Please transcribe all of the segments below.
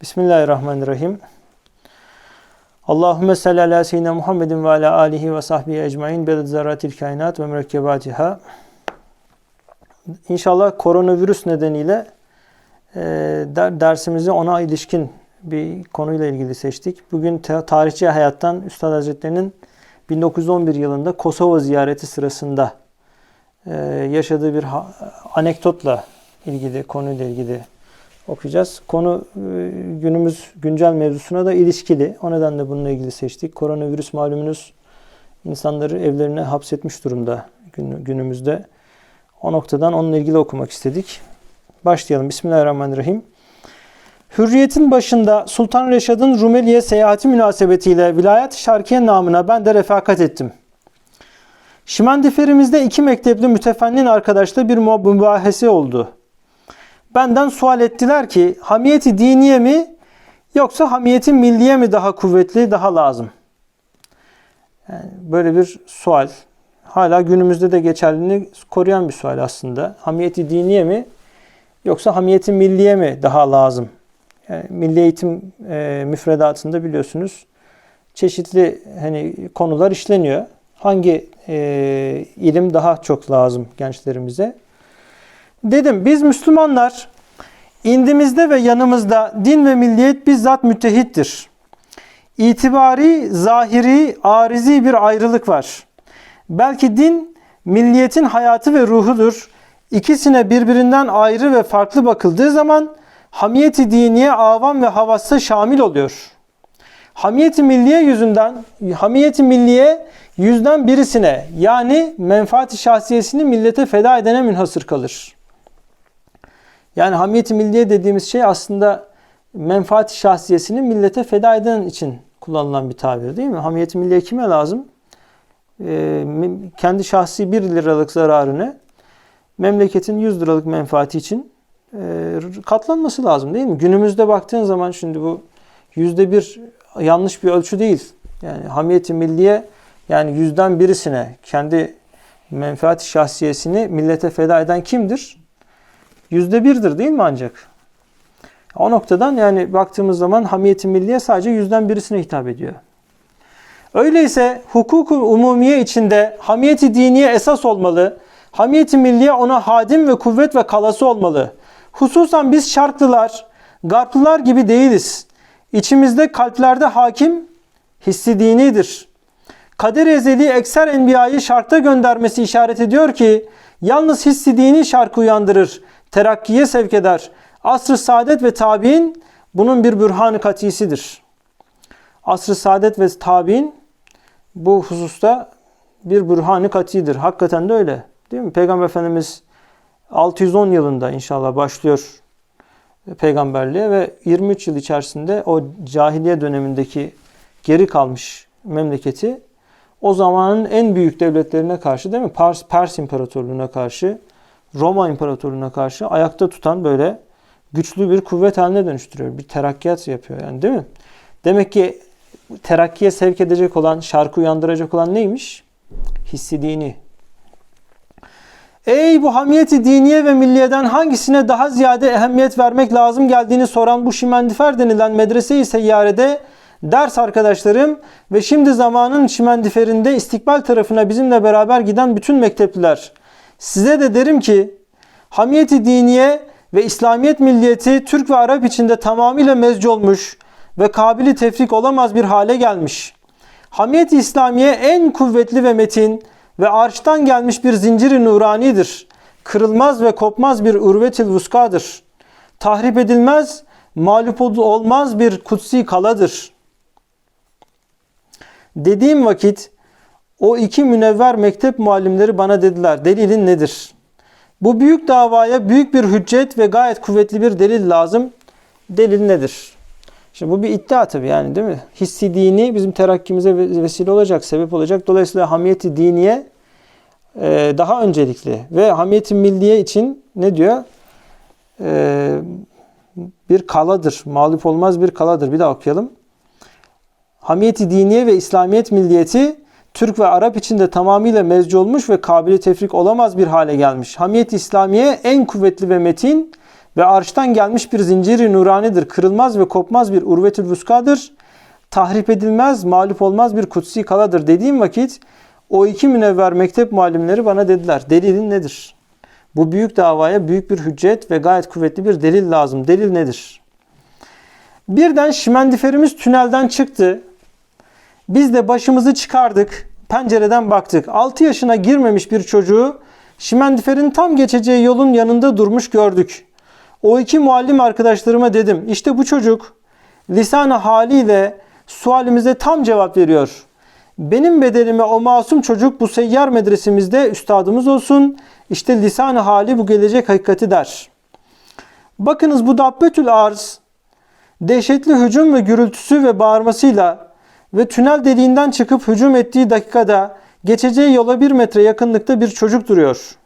Bismillahirrahmanirrahim. Allahümme salli ala seyyidina Muhammedin ve ala alihi ve sahbihi ecmain beded zerratil kainat ve mürekkebatiha. İnşallah koronavirüs nedeniyle e, der, dersimizi ona ilişkin bir konuyla ilgili seçtik. Bugün tarihçi hayattan Üstad Hazretleri'nin 1911 yılında Kosova ziyareti sırasında e, yaşadığı bir anekdotla ilgili konuyla ilgili okuyacağız. Konu e, günümüz güncel mevzusuna da ilişkili. O nedenle bununla ilgili seçtik. Koronavirüs malumunuz insanları evlerine hapsetmiş durumda gün- günümüzde. O noktadan onunla ilgili okumak istedik. Başlayalım. Bismillahirrahmanirrahim. Hürriyet'in başında Sultan Reşad'ın Rumeli'ye seyahati münasebetiyle Vilayet-i Şarkiye namına ben de refakat ettim. Şimendiferimizde iki mektepli mütefennin arkadaşla bir mu- mübahese oldu. Benden sual ettiler ki hamiyeti diniye mi yoksa hamiyeti milliye mi daha kuvvetli, daha lazım? Yani böyle bir sual. Hala günümüzde de geçerliliğini koruyan bir sual aslında. Hamiyeti diniye mi yoksa hamiyeti milliye mi daha lazım? Yani milli eğitim e, müfredatında biliyorsunuz çeşitli hani konular işleniyor. Hangi e, ilim daha çok lazım gençlerimize? Dedim biz Müslümanlar indimizde ve yanımızda din ve milliyet bizzat müttehittir. İtibari, zahiri, arizi bir ayrılık var. Belki din milliyetin hayatı ve ruhudur. İkisine birbirinden ayrı ve farklı bakıldığı zaman hamiyeti diniye avam ve havassa şamil oluyor. Hamiyeti milliye yüzünden, hamiyeti milliye yüzden birisine yani menfaati şahsiyesini millete feda edene münhasır kalır. Yani hamiyeti milliye dediğimiz şey aslında menfaati şahsiyesini millete feda eden için kullanılan bir tabir değil mi? Hamiyeti milliye kime lazım? Ee, kendi şahsi 1 liralık zararını memleketin 100 liralık menfaati için e, katlanması lazım değil mi? Günümüzde baktığın zaman şimdi bu yüzde bir yanlış bir ölçü değil. Yani hamiyeti milliye yani yüzden birisine kendi menfaati şahsiyesini millete feda eden kimdir? Yüzde birdir değil mi ancak? O noktadan yani baktığımız zaman hamiyeti milliye sadece yüzden birisine hitap ediyor. Öyleyse hukuku umumiye içinde hamiyeti diniye esas olmalı. Hamiyeti milliye ona hadim ve kuvvet ve kalası olmalı. Hususan biz şarklılar, garplılar gibi değiliz. İçimizde kalplerde hakim hissi dinidir. Kader ezeli ekser enbiyayı şarkta göndermesi işaret ediyor ki yalnız hissi dini şarkı uyandırır, terakkiye sevk eder. Asr-ı saadet ve tabi'in bunun bir bürhan-ı katisidir. Asr-ı saadet ve tabi'in bu hususta bir bürhan-ı katidir. Hakikaten de öyle. Değil mi? Peygamber Efendimiz 610 yılında inşallah başlıyor peygamberliğe ve 23 yıl içerisinde o cahiliye dönemindeki geri kalmış memleketi o zamanın en büyük devletlerine karşı değil mi? Pers, Pers İmparatorluğu'na karşı, Roma İmparatorluğu'na karşı ayakta tutan böyle güçlü bir kuvvet haline dönüştürüyor. Bir terakkiyat yapıyor yani değil mi? Demek ki terakkiye sevk edecek olan, şarkı uyandıracak olan neymiş? Hissi dini. Ey bu hamiyeti diniye ve milliyeden hangisine daha ziyade ehemmiyet vermek lazım geldiğini soran bu şimendifer denilen medrese-i seyyarede ders arkadaşlarım ve şimdi zamanın şimendiferinde istikbal tarafına bizimle beraber giden bütün mektepliler. Size de derim ki hamiyeti diniye ve İslamiyet milliyeti Türk ve Arap içinde tamamıyla mezci olmuş ve kabili tefrik olamaz bir hale gelmiş. Hamiyet-i İslamiye en kuvvetli ve metin ve arştan gelmiş bir zinciri nuranidir. Kırılmaz ve kopmaz bir urvetil vuskadır. Tahrip edilmez, mağlup olmaz bir kutsi kaladır. Dediğim vakit o iki münevver mektep muallimleri bana dediler delilin nedir? Bu büyük davaya büyük bir hüccet ve gayet kuvvetli bir delil lazım. Delil nedir? Şimdi bu bir iddia tabii yani değil mi? Hissi dini bizim terakkimize vesile olacak, sebep olacak. Dolayısıyla hamiyeti diniye e, daha öncelikli ve hamiyeti milliye için ne diyor? E, bir kaladır, mağlup olmaz bir kaladır. Bir daha okuyalım. Hamiyeti diniye ve İslamiyet milliyeti Türk ve Arap içinde tamamıyla mezci olmuş ve kabili tefrik olamaz bir hale gelmiş. Hamiyet İslamiye en kuvvetli ve metin ve arştan gelmiş bir zinciri nuranidir. Kırılmaz ve kopmaz bir urvetül vuskadır. Tahrip edilmez, mağlup olmaz bir kutsi kaladır dediğim vakit o iki münevver mektep muallimleri bana dediler. Delilin nedir? Bu büyük davaya büyük bir hüccet ve gayet kuvvetli bir delil lazım. Delil nedir? Birden şimendiferimiz tünelden çıktı. Biz de başımızı çıkardık. Pencereden baktık. 6 yaşına girmemiş bir çocuğu şimendiferin tam geçeceği yolun yanında durmuş gördük. O iki muallim arkadaşlarıma dedim. İşte bu çocuk lisan haliyle sualimize tam cevap veriyor. Benim bedelime o masum çocuk bu seyyar medresemizde üstadımız olsun. İşte lisan hali bu gelecek hakikati der. Bakınız bu dabbetül arz dehşetli hücum ve gürültüsü ve bağırmasıyla ve tünel deliğinden çıkıp hücum ettiği dakikada geçeceği yola bir metre yakınlıkta bir çocuk duruyor.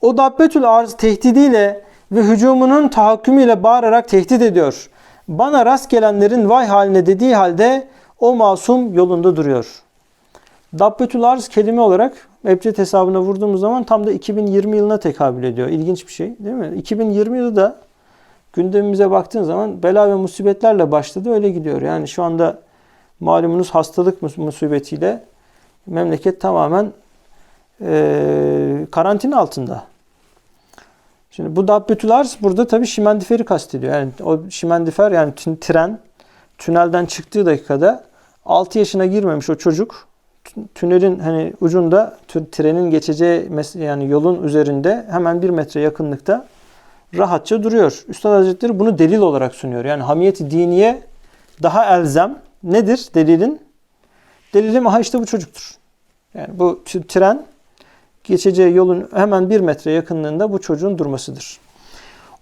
O dabbetül arz tehdidiyle ve hücumunun tahakkümüyle bağırarak tehdit ediyor. Bana rast gelenlerin vay haline dediği halde o masum yolunda duruyor. Dabbetül arz kelime olarak Ebced hesabına vurduğumuz zaman tam da 2020 yılına tekabül ediyor. İlginç bir şey değil mi? 2020 yılı da gündemimize baktığın zaman bela ve musibetlerle başladı öyle gidiyor. Yani şu anda malumunuz hastalık mus- musibetiyle memleket tamamen e, karantina altında. Şimdi bu Dabbetül burada tabii şimendiferi kastediyor. Yani o şimendifer yani tren tünelden çıktığı dakikada 6 yaşına girmemiş o çocuk tü- tünelin hani ucunda trenin geçeceği yani yolun üzerinde hemen bir metre yakınlıkta rahatça duruyor. Üstad Hazretleri bunu delil olarak sunuyor. Yani hamiyeti diniye daha elzem. Nedir delilin? Delilim aha işte bu çocuktur. Yani bu tren geçeceği yolun hemen bir metre yakınlığında bu çocuğun durmasıdır.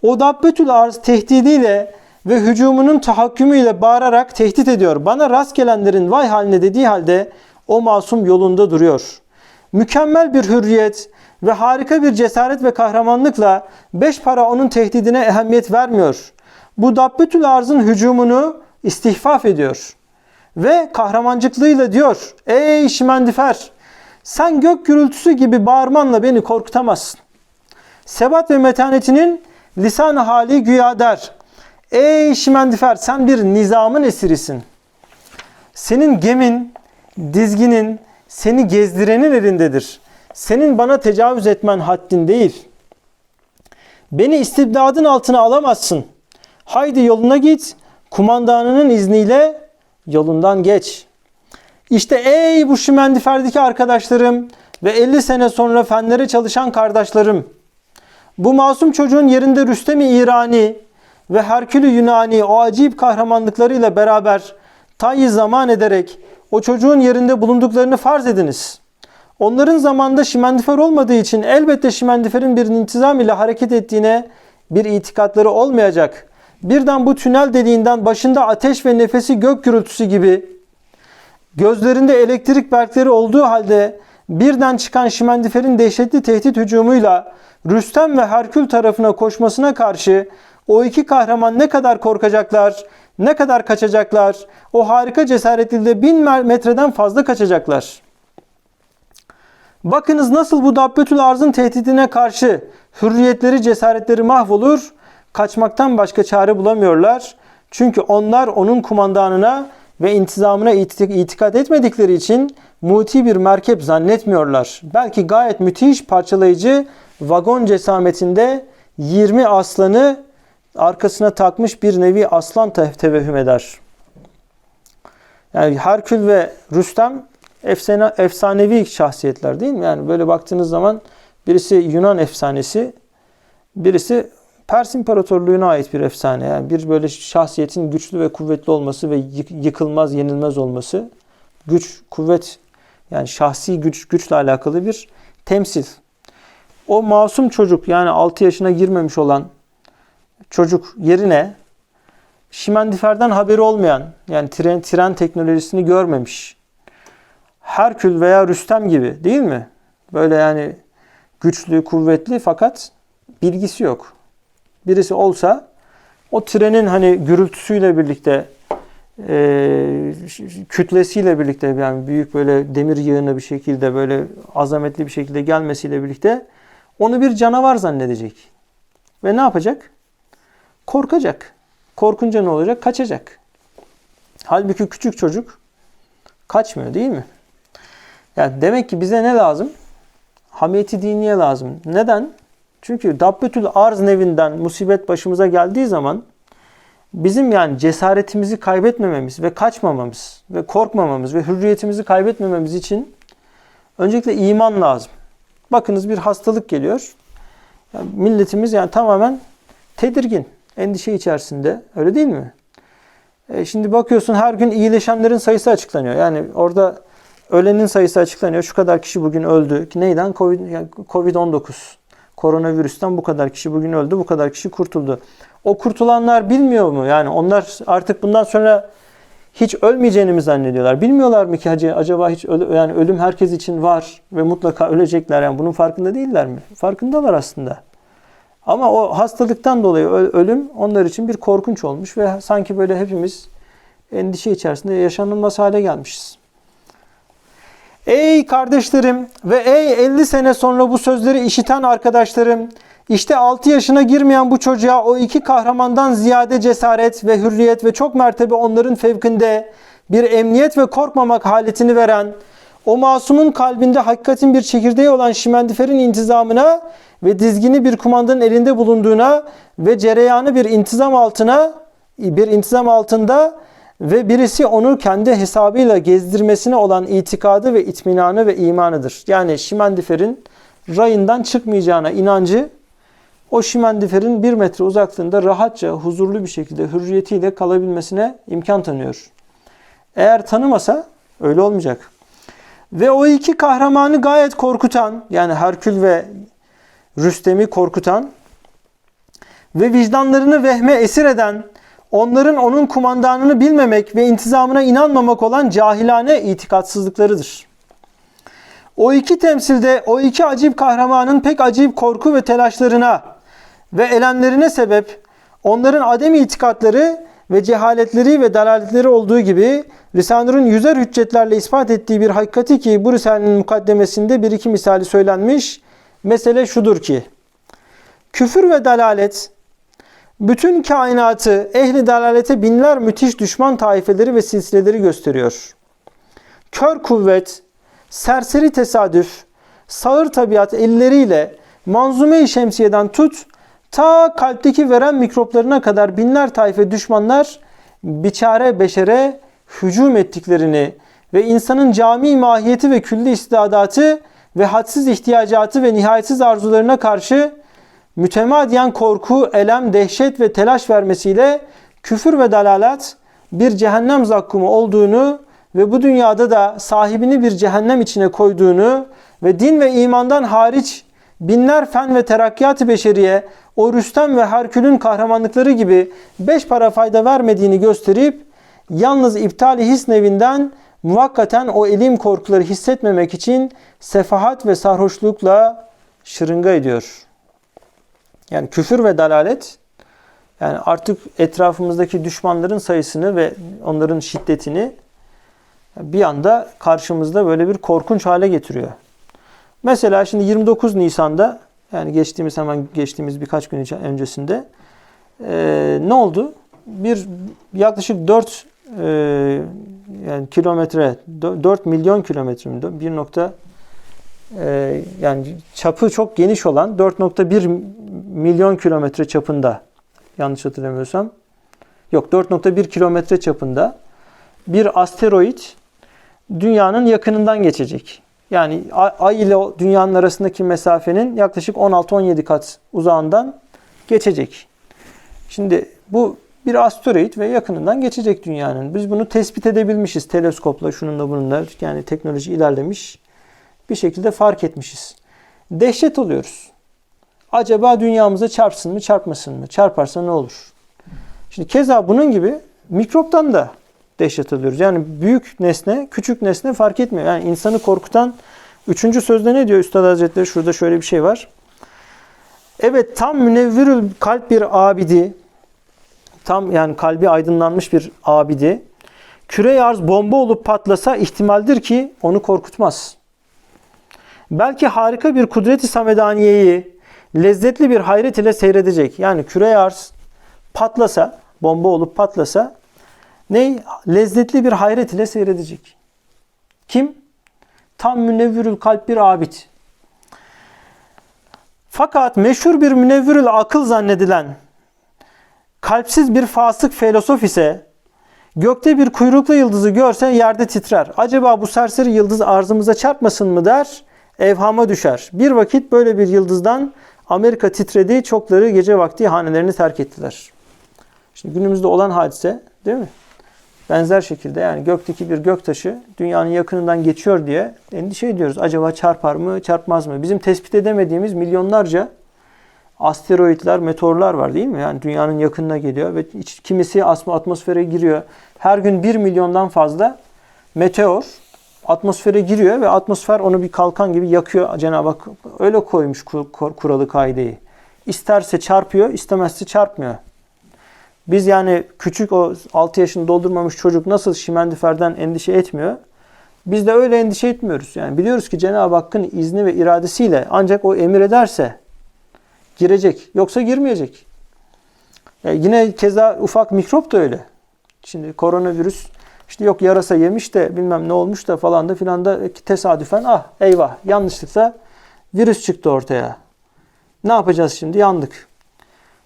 O dabbetül arz tehdidiyle ve hücumunun tahakkümüyle bağırarak tehdit ediyor. Bana rast gelenlerin vay haline dediği halde o masum yolunda duruyor. Mükemmel bir hürriyet ve harika bir cesaret ve kahramanlıkla beş para onun tehdidine ehemmiyet vermiyor. Bu dabbetül arzın hücumunu istihfaf ediyor. Ve kahramancıklığıyla diyor. Ey şimendifer sen gök gürültüsü gibi bağırmanla beni korkutamazsın. Sebat ve metanetinin lisan hali güya der. Ey şimendifer sen bir nizamın esirisin. Senin gemin, dizginin, seni gezdirenin elindedir. Senin bana tecavüz etmen haddin değil. Beni istibdadın altına alamazsın. Haydi yoluna git, kumandanının izniyle yolundan geç. İşte ey bu şimendiferdeki arkadaşlarım ve 50 sene sonra fenlere çalışan kardeşlerim. Bu masum çocuğun yerinde Rüstem-i İrani ve Herkülü Yunani o acayip kahramanlıklarıyla beraber tayyi zaman ederek o çocuğun yerinde bulunduklarını farz ediniz. Onların zamanında şimendifer olmadığı için elbette şimendiferin bir intizam ile hareket ettiğine bir itikatları olmayacak. Birden bu tünel deliğinden başında ateş ve nefesi gök gürültüsü gibi gözlerinde elektrik berkleri olduğu halde birden çıkan şimendiferin dehşetli tehdit hücumuyla Rüstem ve Herkül tarafına koşmasına karşı o iki kahraman ne kadar korkacaklar, ne kadar kaçacaklar, o harika cesaretle bin metreden fazla kaçacaklar. Bakınız nasıl bu Dabbetül Arz'ın tehdidine karşı hürriyetleri, cesaretleri mahvolur, kaçmaktan başka çare bulamıyorlar. Çünkü onlar onun kumandanına ve intizamına itikat etmedikleri için muti bir merkep zannetmiyorlar. Belki gayet müthiş parçalayıcı vagon cesametinde 20 aslanı arkasına takmış bir nevi aslan tevehüm eder. Yani Herkül ve Rüstem efsane, efsanevi şahsiyetler değil mi? Yani böyle baktığınız zaman birisi Yunan efsanesi, birisi Pers İmparatorluğu'na ait bir efsane. Yani bir böyle şahsiyetin güçlü ve kuvvetli olması ve yıkılmaz, yenilmez olması, güç, kuvvet yani şahsi güç güçle alakalı bir temsil. O masum çocuk yani 6 yaşına girmemiş olan çocuk yerine şimendiferden haberi olmayan yani tren, tren teknolojisini görmemiş. Herkül veya Rüstem gibi değil mi? Böyle yani güçlü, kuvvetli fakat bilgisi yok. Birisi olsa o trenin hani gürültüsüyle birlikte e, kütlesiyle birlikte yani büyük böyle demir yığını bir şekilde böyle azametli bir şekilde gelmesiyle birlikte onu bir canavar zannedecek. Ve ne yapacak? Korkacak. Korkunca ne olacak? Kaçacak. Halbuki küçük çocuk kaçmıyor değil mi? Yani demek ki bize ne lazım? Hamiyeti diniye lazım. Neden? Çünkü Dabbetül Arz nevinden musibet başımıza geldiği zaman bizim yani cesaretimizi kaybetmememiz ve kaçmamamız ve korkmamamız ve hürriyetimizi kaybetmememiz için öncelikle iman lazım. Bakınız bir hastalık geliyor. Yani milletimiz yani tamamen tedirgin, endişe içerisinde. Öyle değil mi? E şimdi bakıyorsun her gün iyileşenlerin sayısı açıklanıyor. Yani orada ölenin sayısı açıklanıyor. Şu kadar kişi bugün öldü. Neyden? Covid, yani Covid-19. Koronavirüsten bu kadar kişi bugün öldü, bu kadar kişi kurtuldu. O kurtulanlar bilmiyor mu? Yani onlar artık bundan sonra hiç ölmeyeceğini mi zannediyorlar? Bilmiyorlar mı ki hacı acaba hiç ölü, yani ölüm herkes için var ve mutlaka ölecekler. Yani bunun farkında değiller mi? Farkındalar aslında. Ama o hastalıktan dolayı ölüm onlar için bir korkunç olmuş ve sanki böyle hepimiz endişe içerisinde yaşanılmaz hale gelmişiz. Ey kardeşlerim ve ey 50 sene sonra bu sözleri işiten arkadaşlarım, işte 6 yaşına girmeyen bu çocuğa o iki kahramandan ziyade cesaret ve hürriyet ve çok mertebe onların fevkinde bir emniyet ve korkmamak haletini veren, o masumun kalbinde hakikatin bir çekirdeği olan şimendiferin intizamına ve dizgini bir kumandanın elinde bulunduğuna ve cereyanı bir intizam altına bir intizam altında ve birisi onu kendi hesabıyla gezdirmesine olan itikadı ve itminanı ve imanıdır. Yani şimendiferin rayından çıkmayacağına inancı o şimendiferin bir metre uzaklığında rahatça, huzurlu bir şekilde hürriyetiyle kalabilmesine imkan tanıyor. Eğer tanımasa öyle olmayacak. Ve o iki kahramanı gayet korkutan, yani Herkül ve Rüstem'i korkutan ve vicdanlarını vehme esir eden, onların onun kumandanını bilmemek ve intizamına inanmamak olan cahilane itikatsızlıklarıdır. O iki temsilde o iki acip kahramanın pek acip korku ve telaşlarına ve elemlerine sebep onların adem itikatları ve cehaletleri ve dalaletleri olduğu gibi Risale-i yüzer hüccetlerle ispat ettiği bir hakikati ki bu Risale'nin mukaddemesinde bir iki misali söylenmiş. Mesele şudur ki küfür ve dalalet bütün kainatı ehli dalalete binler müthiş düşman taifeleri ve silsileleri gösteriyor. Kör kuvvet, serseri tesadüf, sağır tabiat elleriyle manzume-i şemsiyeden tut, ta kalpteki veren mikroplarına kadar binler taife düşmanlar biçare beşere hücum ettiklerini ve insanın cami mahiyeti ve külli istidadatı ve hadsiz ihtiyacatı ve nihayetsiz arzularına karşı mütemadiyen korku, elem, dehşet ve telaş vermesiyle küfür ve dalalat bir cehennem zakkumu olduğunu ve bu dünyada da sahibini bir cehennem içine koyduğunu ve din ve imandan hariç binler fen ve terakkiyat-ı beşeriye o Rüstem ve Herkül'ün kahramanlıkları gibi beş para fayda vermediğini gösterip yalnız iptali his nevinden muvakkaten o elim korkuları hissetmemek için sefahat ve sarhoşlukla şırınga ediyor. Yani küfür ve dalalet yani artık etrafımızdaki düşmanların sayısını ve onların şiddetini bir anda karşımızda böyle bir korkunç hale getiriyor. Mesela şimdi 29 Nisan'da yani geçtiğimiz hemen geçtiğimiz birkaç gün öncesinde e, ne oldu? Bir yaklaşık 4 e, yani kilometre 4 milyon kilometre 1 nokta e, yani çapı çok geniş olan 4.1 milyon kilometre çapında yanlış hatırlamıyorsam yok 4.1 kilometre çapında bir asteroid dünyanın yakınından geçecek. Yani ay ile dünyanın arasındaki mesafenin yaklaşık 16-17 kat uzağından geçecek. Şimdi bu bir asteroid ve yakınından geçecek dünyanın. Biz bunu tespit edebilmişiz teleskopla, şununla bununla. Yani teknoloji ilerlemiş. Bir şekilde fark etmişiz. Dehşet oluyoruz. Acaba dünyamıza çarpsın mı, çarpmasın mı? Çarparsa ne olur? Şimdi keza bunun gibi mikroptan da dehşet alıyoruz. Yani büyük nesne, küçük nesne fark etmiyor. Yani insanı korkutan üçüncü sözde ne diyor Üstad Hazretleri? Şurada şöyle bir şey var. Evet tam münevvirül kalp bir abidi, tam yani kalbi aydınlanmış bir abidi, küre arz bomba olup patlasa ihtimaldir ki onu korkutmaz. Belki harika bir kudreti samedaniyeyi lezzetli bir hayret ile seyredecek. Yani küre arz patlasa, bomba olup patlasa ne? Lezzetli bir hayret ile seyredecek. Kim? Tam münevvirül kalp bir abid. Fakat meşhur bir münevvirül akıl zannedilen kalpsiz bir fasık filozof ise gökte bir kuyruklu yıldızı görse yerde titrer. Acaba bu serseri yıldız arzımıza çarpmasın mı der, evhama düşer. Bir vakit böyle bir yıldızdan Amerika titredi, çokları gece vakti hanelerini terk ettiler. Şimdi günümüzde olan hadise değil mi? Benzer şekilde yani gökteki bir göktaşı dünyanın yakınından geçiyor diye endişe ediyoruz. Acaba çarpar mı, çarpmaz mı? Bizim tespit edemediğimiz milyonlarca asteroidler, meteorlar var değil mi? Yani dünyanın yakınına geliyor ve kimisi atmosfere giriyor. Her gün 1 milyondan fazla meteor atmosfere giriyor ve atmosfer onu bir kalkan gibi yakıyor. Cenab-ı Hak öyle koymuş kuralı kaideyi. İsterse çarpıyor, istemezse çarpmıyor. Biz yani küçük o 6 yaşını doldurmamış çocuk nasıl şimendiferden endişe etmiyor? Biz de öyle endişe etmiyoruz. Yani biliyoruz ki Cenab-ı Hakk'ın izni ve iradesiyle ancak o emir ederse girecek. Yoksa girmeyecek. Yani yine keza ufak mikrop da öyle. Şimdi koronavirüs işte yok yarasa yemiş de bilmem ne olmuş da falan da filan da tesadüfen ah eyvah yanlışlıkla virüs çıktı ortaya. Ne yapacağız şimdi? Yandık.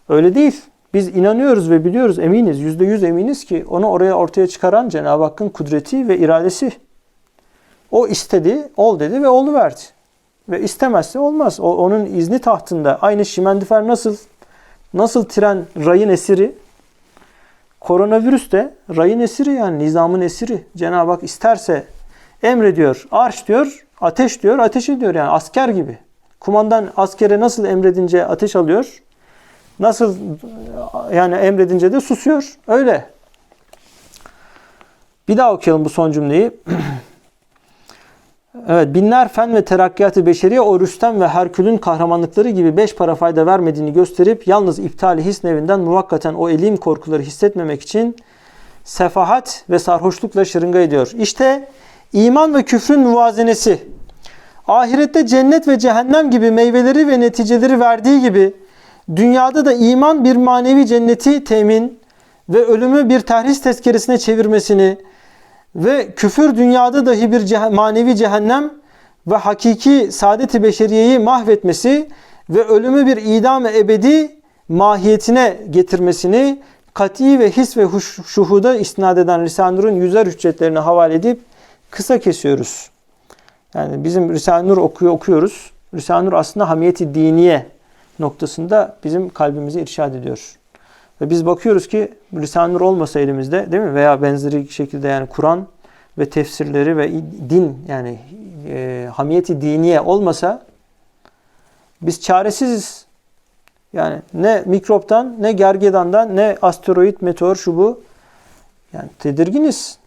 Öyle değil. Biz inanıyoruz ve biliyoruz, eminiz, yüzde yüz eminiz ki onu oraya ortaya çıkaran Cenab-ı Hakk'ın kudreti ve iradesi. O istedi, ol dedi ve oldu verdi. Ve istemezse olmaz. O, onun izni tahtında. Aynı şimendifer nasıl nasıl tren rayın esiri, koronavirüs de rayın esiri yani nizamın esiri. Cenab-ı Hak isterse emrediyor, arş diyor, ateş diyor, ateş ediyor yani asker gibi. Kumandan askere nasıl emredince ateş alıyor, Nasıl yani emredince de susuyor. Öyle. Bir daha okuyalım bu son cümleyi. evet binler fen ve terakkiyatı beşeriye o Rüstem ve Herkül'ün kahramanlıkları gibi beş para fayda vermediğini gösterip yalnız iptali his nevinden muvakkaten o elim korkuları hissetmemek için sefahat ve sarhoşlukla şırınga ediyor. İşte iman ve küfrün muvazenesi. Ahirette cennet ve cehennem gibi meyveleri ve neticeleri verdiği gibi Dünyada da iman bir manevi cenneti temin ve ölümü bir terhis tezkeresine çevirmesini ve küfür dünyada dahi bir ceh manevi cehennem ve hakiki saadet-i beşeriyeyi mahvetmesi ve ölümü bir idam ebedi mahiyetine getirmesini kat'i ve his ve şuhuda isnat eden Risale-i yüzer hüccetlerini havale edip kısa kesiyoruz. Yani bizim Risale-i Nur okuyor, okuyoruz. Risale-i Nur aslında hamiyeti diniye noktasında bizim kalbimizi irşad ediyor. Ve biz bakıyoruz ki Lisan-ı Nur olmasa elimizde değil mi? Veya benzeri şekilde yani Kur'an ve tefsirleri ve din yani e, hamiyeti diniye olmasa biz çaresiziz. Yani ne mikroptan, ne gergedandan, ne asteroid, meteor şu bu. Yani tedirginiz.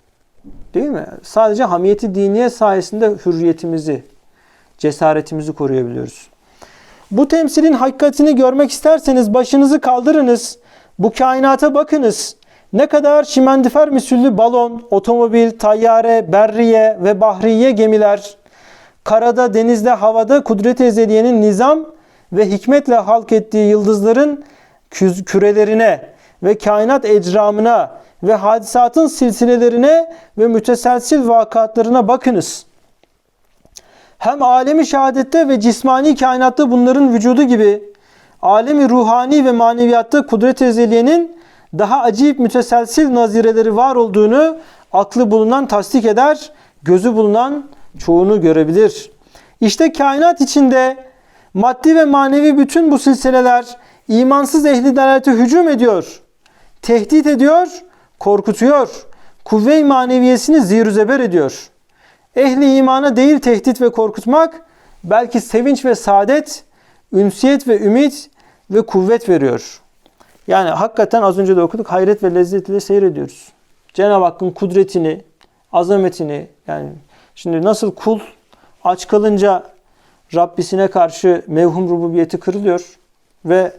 Değil mi? Sadece hamiyeti diniye sayesinde hürriyetimizi, cesaretimizi koruyabiliyoruz. Bu temsilin hakikatini görmek isterseniz başınızı kaldırınız. Bu kainata bakınız. Ne kadar şimendifer misüllü balon, otomobil, tayyare, berriye ve bahriye gemiler, karada, denizde, havada kudret ezeliyenin nizam ve hikmetle halk ettiği yıldızların kürelerine ve kainat ecramına ve hadisatın silsilelerine ve müteselsil vakatlarına bakınız.'' hem alemi şehadette ve cismani kainatta bunların vücudu gibi alemi ruhani ve maneviyatta kudret ezeliyenin daha acayip müteselsil nazireleri var olduğunu aklı bulunan tasdik eder, gözü bulunan çoğunu görebilir. İşte kainat içinde maddi ve manevi bütün bu silsileler imansız ehli dalalete hücum ediyor. Tehdit ediyor, korkutuyor. Kuvve-i maneviyesini zirüzeber ediyor.'' Ehli imana değil tehdit ve korkutmak, belki sevinç ve saadet, ünsiyet ve ümit ve kuvvet veriyor. Yani hakikaten az önce de okuduk hayret ve lezzet ile seyrediyoruz. Cenab-ı Hakk'ın kudretini, azametini yani şimdi nasıl kul aç kalınca Rabbisine karşı mevhum rububiyeti kırılıyor ve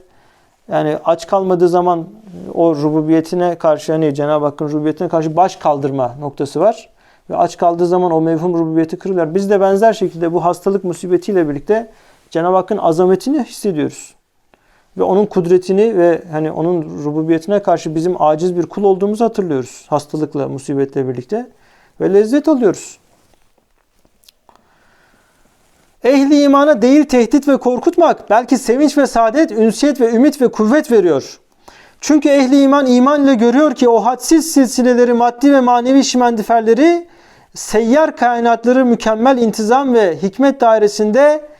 yani aç kalmadığı zaman o rububiyetine karşı hani Cenab-ı Hakk'ın rububiyetine karşı baş kaldırma noktası var ve aç kaldığı zaman o mevhum rububiyeti kırılır. Biz de benzer şekilde bu hastalık musibetiyle birlikte Cenab-ı Hakk'ın azametini hissediyoruz. Ve onun kudretini ve hani onun rububiyetine karşı bizim aciz bir kul olduğumuzu hatırlıyoruz. Hastalıkla, musibetle birlikte. Ve lezzet alıyoruz. Ehli imana değil tehdit ve korkutmak, belki sevinç ve saadet, ünsiyet ve ümit ve kuvvet veriyor. Çünkü ehli iman iman ile görüyor ki o hadsiz silsileleri, maddi ve manevi şimendiferleri, seyyar kainatları mükemmel intizam ve hikmet dairesinde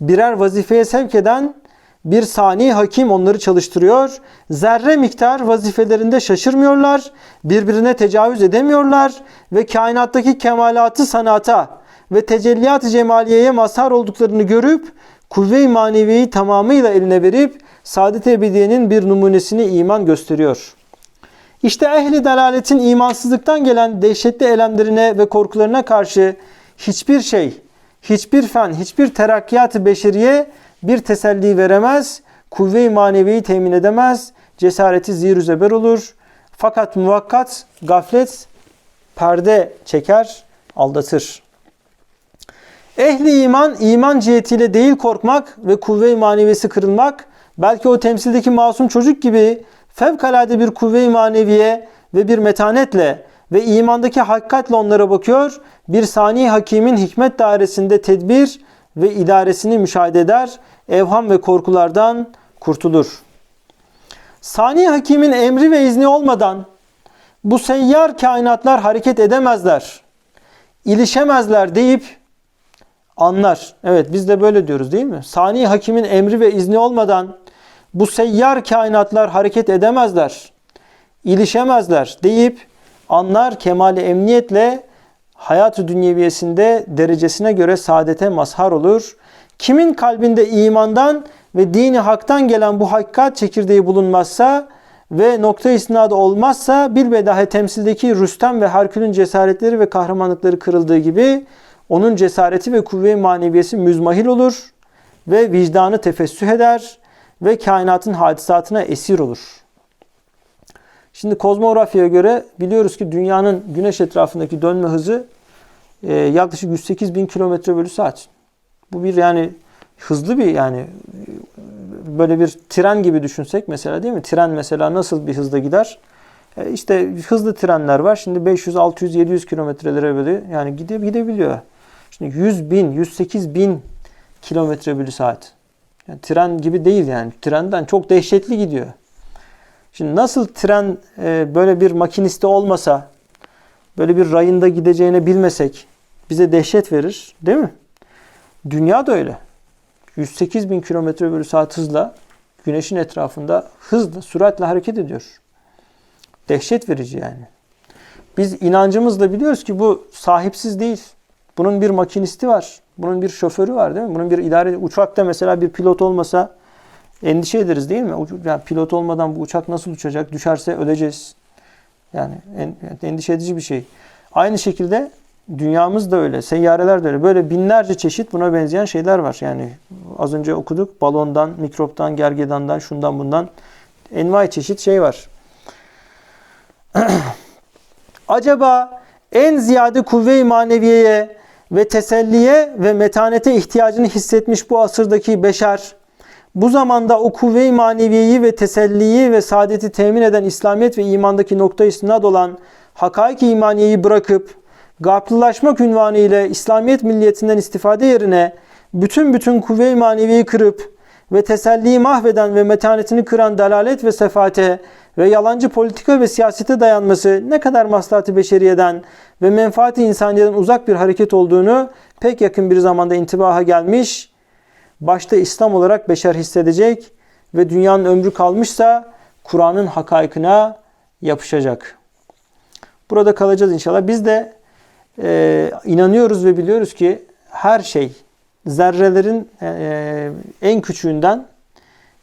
birer vazifeye sevk eden bir sani hakim onları çalıştırıyor. Zerre miktar vazifelerinde şaşırmıyorlar, birbirine tecavüz edemiyorlar ve kainattaki kemalatı sanata ve tecelliyat-ı cemaliyeye mazhar olduklarını görüp kuvve-i maneviyeyi tamamıyla eline verip saadet-i ebediyenin bir numunesini iman gösteriyor. İşte ehli delaletin imansızlıktan gelen dehşetli elemlerine ve korkularına karşı hiçbir şey, hiçbir fen, hiçbir terakkiyat-ı beşeriye bir teselli veremez, kuvve-i maneviyi temin edemez, cesareti zir zeber olur. Fakat muvakkat gaflet perde çeker, aldatır. Ehli iman, iman cihetiyle değil korkmak ve kuvve-i maneviyesi kırılmak, belki o temsildeki masum çocuk gibi fevkalade bir kuvve-i maneviye ve bir metanetle ve imandaki hakikatle onlara bakıyor, bir sani hakimin hikmet dairesinde tedbir ve idaresini müşahede eder, evham ve korkulardan kurtulur. Sani hakimin emri ve izni olmadan bu seyyar kainatlar hareket edemezler, ilişemezler deyip anlar. Evet biz de böyle diyoruz değil mi? Sani hakimin emri ve izni olmadan bu seyyar kainatlar hareket edemezler, ilişemezler deyip anlar kemali emniyetle hayatı dünyeviyesinde derecesine göre saadete mazhar olur. Kimin kalbinde imandan ve dini haktan gelen bu hakikat çekirdeği bulunmazsa ve nokta isnadı olmazsa bilbedahe temsildeki Rüstem ve Herkül'ün cesaretleri ve kahramanlıkları kırıldığı gibi onun cesareti ve kuvve-i maneviyesi müzmahil olur ve vicdanı tefessüh eder ve kainatın hadisatına esir olur. Şimdi kozmografyaya göre biliyoruz ki dünyanın güneş etrafındaki dönme hızı e, yaklaşık 108 bin kilometre bölü saat. Bu bir yani hızlı bir yani böyle bir tren gibi düşünsek mesela değil mi? Tren mesela nasıl bir hızda gider? E işte hızlı trenler var. Şimdi 500, 600, 700 kilometrelere böyle yani gide, gidebiliyor. Şimdi 100 bin, 108 bin kilometre bölü saat. Yani tren gibi değil yani. Trenden çok dehşetli gidiyor. Şimdi nasıl tren e, böyle bir makinisti olmasa, böyle bir rayında gideceğini bilmesek bize dehşet verir değil mi? Dünya da öyle. 108 bin kilometre bölü saat hızla güneşin etrafında hızla, süratle hareket ediyor. Dehşet verici yani. Biz inancımızla biliyoruz ki bu sahipsiz değil. Bunun bir makinisti var. Bunun bir şoförü var değil mi? Bunun bir idare uçakta mesela bir pilot olmasa endişe ederiz değil mi? Yani pilot olmadan bu uçak nasıl uçacak? Düşerse öleceğiz. Yani endişe edici bir şey. Aynı şekilde dünyamız da öyle. Seyyareler de öyle. Böyle binlerce çeşit buna benzeyen şeyler var. Yani az önce okuduk. Balondan, mikroptan, gergedandan, şundan bundan envai çeşit şey var. Acaba en ziyade kuvve-i maneviyeye ve teselliye ve metanete ihtiyacını hissetmiş bu asırdaki beşer, bu zamanda o kuvve-i maneviyeyi ve teselliyi ve saadeti temin eden İslamiyet ve imandaki nokta istinad olan hakaik imaniyeyi bırakıp gaflılaşmak ünvanı ile İslamiyet milliyetinden istifade yerine bütün bütün kuvve-i maneviyi kırıp ve teselliyi mahveden ve metanetini kıran dalalet ve sefate ve yalancı politika ve siyasete dayanması ne kadar maslahat-ı beşeriyeden ve menfaati insaniyeden uzak bir hareket olduğunu pek yakın bir zamanda intibaha gelmiş, başta İslam olarak beşer hissedecek ve dünyanın ömrü kalmışsa Kur'an'ın hakaykına yapışacak. Burada kalacağız inşallah. Biz de e, inanıyoruz ve biliyoruz ki her şey zerrelerin e, en küçüğünden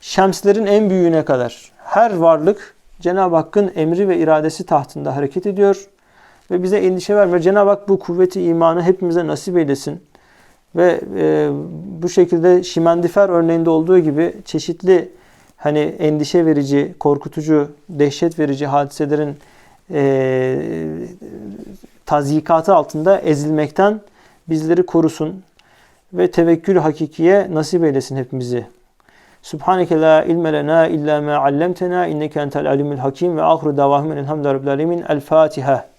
şemslerin en büyüğüne kadar her varlık Cenab-ı Hakk'ın emri ve iradesi tahtında hareket ediyor. Ve bize endişe vermiyor. Cenab-ı Hak bu kuvveti imanı hepimize nasip eylesin. Ve e, bu şekilde şimendifer örneğinde olduğu gibi çeşitli hani endişe verici, korkutucu, dehşet verici hadiselerin e, tazyikatı altında ezilmekten bizleri korusun. ve tevekkül hakikiye nasip eylesin hepimizi. Subhaneke la ilme lena illa ma allamtena inneke entel alimul hakim ve ahru davahum elhamdülillahi rabbil alemin. El Fatiha.